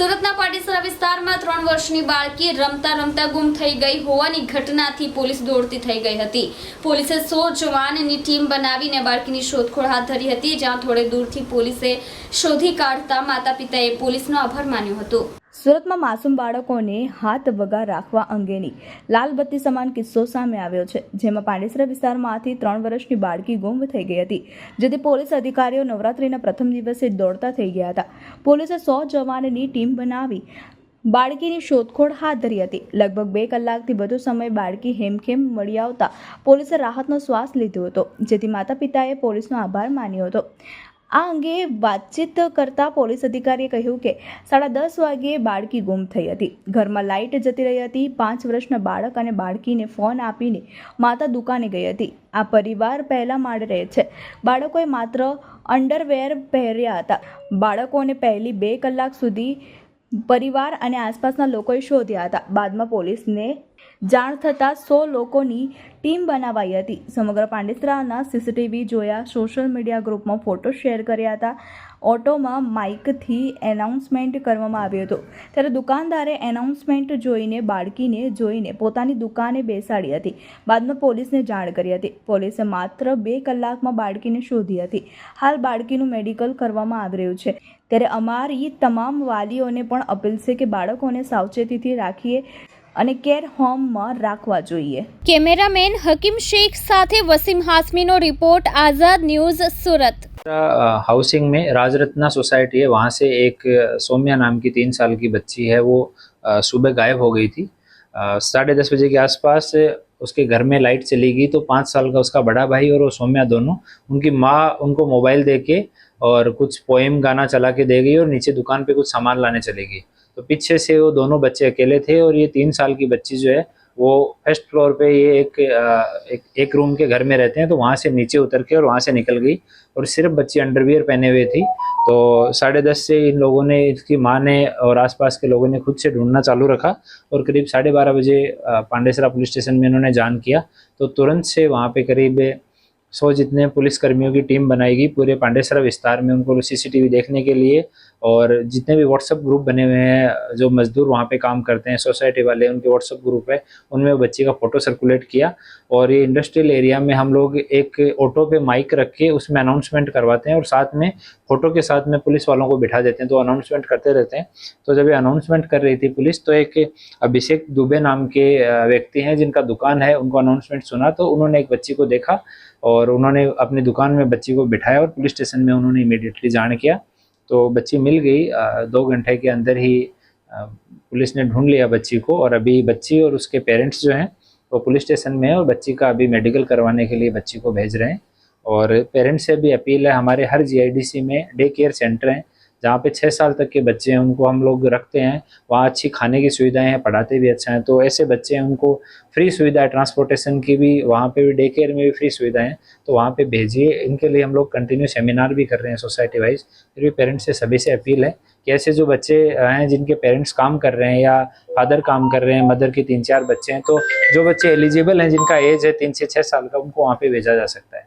સુરતના પાટીસરા વિસ્તારમાં ત્રણ વર્ષની બાળકી રમતા રમતા ગુમ થઈ ગઈ હોવાની ઘટનાથી પોલીસ દોડતી થઈ ગઈ હતી પોલીસે સો જવાનની ટીમ બનાવીને બાળકીની શોધખોળ હાથ ધરી હતી જ્યાં થોડે દૂરથી પોલીસે શોધી કાઢતા માતા પિતાએ પોલીસનો આભાર માન્યો હતો સુરતમાં માસૂમ બાળકોને હાથ વગા રાખવા અંગેની લાલબત્તી સમાન કિસ્સો સામે આવ્યો છે જેમાં પાંડેસરા વિસ્તારમાંથી ત્રણ વર્ષની બાળકી ગુમ થઈ ગઈ હતી જેથી પોલીસ અધિકારીઓ નવરાત્રીના પ્રથમ દિવસે દોડતા થઈ ગયા હતા પોલીસે સો જવાનની ટીમ બનાવી બાળકીની શોધખોળ હાથ ધરી હતી લગભગ બે કલાકથી વધુ સમય બાળકી હેમખેમ મળી આવતા પોલીસે રાહતનો શ્વાસ લીધો હતો જેથી માતા પિતાએ પોલીસનો આભાર માન્યો હતો આ અંગે વાતચીત કરતા પોલીસ અધિકારીએ કહ્યું કે સાડા દસ વાગ્યે બાળકી ગુમ થઈ હતી ઘરમાં લાઇટ જતી રહી હતી પાંચ વર્ષના બાળક અને બાળકીને ફોન આપીને માતા દુકાને ગઈ હતી આ પરિવાર પહેલા માળે રહે છે બાળકોએ માત્ર અંડરવેર પહેર્યા હતા બાળકોને પહેલી બે કલાક સુધી પરિવાર અને આસપાસના લોકોએ શોધ્યા હતા બાદમાં પોલીસને જાણ થતાં સો લોકોની ટીમ બનાવાઈ હતી સમગ્ર પાંડિત્રાના સીસીટીવી જોયા સોશિયલ મીડિયા ગ્રુપમાં ફોટો શેર કર્યા હતા ઓટોમાં માઇકથી એનાઉન્સમેન્ટ કરવામાં આવ્યો હતો ત્યારે દુકાનદારે એનાઉન્સમેન્ટ જોઈને બાળકીને જોઈને પોતાની દુકાને બેસાડી હતી બાદમાં પોલીસને જાણ કરી હતી પોલીસે માત્ર બે કલાકમાં બાળકીને શોધી હતી હાલ બાળકીનું મેડિકલ કરવામાં આવી રહ્યું છે ત્યારે અમારી તમામ વાલીઓને પણ અપીલ છે કે બાળકોને સાવચેતીથી રાખીએ અને કેર હોમમાં રાખવા જોઈએ કેમેરામેન હકીમ શેખ સાથે Wasim હસ્મીનો report Azad news Surat housing મે રાજ રતના સોસાયટી હે વહા સે એક સોમ્યા નામ કી 3 સાલ કી બચ્ચી હે વો સબહ ગાયબ હો ગઈ થી 10:30 બજે કે આસપાસ ઉસકે ઘર મે લાઈટ ચલી ગઈ તો 5 સાલ કા ઉસકા બડા ભાઈ ઓર સોમ્યા દોનો ઉનકી માં ઉનકો મોબાઈલ દેકે ઓર કુછ પોએમ ગાના ચલાકે દે ગઈ ઓર નીચે દુકાન પે કુછ સામાન લ ane chale gayi तो पीछे से वो दोनों बच्चे अकेले थे और ये तीन साल की बच्ची जो है वो फर्स्ट फ्लोर पे ये एक एक, एक रूम के घर में रहते हैं तो वहाँ से नीचे उतर के और वहाँ से निकल गई और सिर्फ बच्ची अंडरवियर पहने हुए थी तो साढ़े दस से इन लोगों ने इसकी माँ ने और आसपास के लोगों ने खुद से ढूंढना चालू रखा और करीब साढ़े बारह बजे पांडेसरा पुलिस स्टेशन में इन्होंने जान किया तो तुरंत से वहाँ पे करीब सो जितने पुलिस कर्मियों की टीम बनाएगी पूरे पांडेसरा विस्तार में उनको सीसीटीवी देखने के लिए और जितने भी व्हाट्सअप ग्रुप बने हुए हैं जो मजदूर वहाँ पे काम करते हैं सोसाइटी वाले उनके व्हाट्सएप ग्रुप है उनमें बच्ची का फ़ोटो सर्कुलेट किया और ये इंडस्ट्रियल एरिया में हम लोग एक ऑटो पे माइक रख के उसमें अनाउंसमेंट करवाते हैं और साथ में फ़ोटो के साथ में पुलिस वालों को बिठा देते हैं तो अनाउंसमेंट करते रहते हैं तो जब ये अनाउंसमेंट कर रही थी पुलिस तो एक अभिषेक दुबे नाम के व्यक्ति हैं जिनका दुकान है उनको अनाउंसमेंट सुना तो उन्होंने एक बच्ची को देखा और और उन्होंने अपनी दुकान में बच्ची को बिठाया और पुलिस स्टेशन में उन्होंने इमिडिएटली जान किया तो बच्ची मिल गई दो घंटे के अंदर ही पुलिस ने ढूंढ लिया बच्ची को और अभी बच्ची और उसके पेरेंट्स जो हैं वो पुलिस स्टेशन में है और बच्ची का अभी मेडिकल करवाने के लिए बच्ची को भेज रहे हैं और पेरेंट्स से भी अपील है हमारे हर जीआईडीसी में डे केयर सेंटर हैं जहाँ पे छः साल तक के बच्चे हैं उनको हम लोग रखते हैं वहाँ अच्छी खाने की सुविधाएं हैं पढ़ाते भी अच्छा हैं तो ऐसे बच्चे हैं उनको फ्री सुविधा है ट्रांसपोर्टेशन की भी वहाँ पे भी डे केयर में भी फ्री सुविधाएं हैं तो वहाँ पे भेजिए इनके लिए हम लोग कंटिन्यू सेमिनार भी कर रहे हैं सोसाइटी वाइज फिर भी पेरेंट्स से सभी से अपील है कि ऐसे जो बच्चे हैं जिनके पेरेंट्स काम कर रहे हैं या फादर काम कर रहे हैं मदर के तीन चार बच्चे हैं तो जो बच्चे एलिजिबल हैं जिनका एज है तीन से छः साल का उनको वहाँ पर भेजा जा सकता है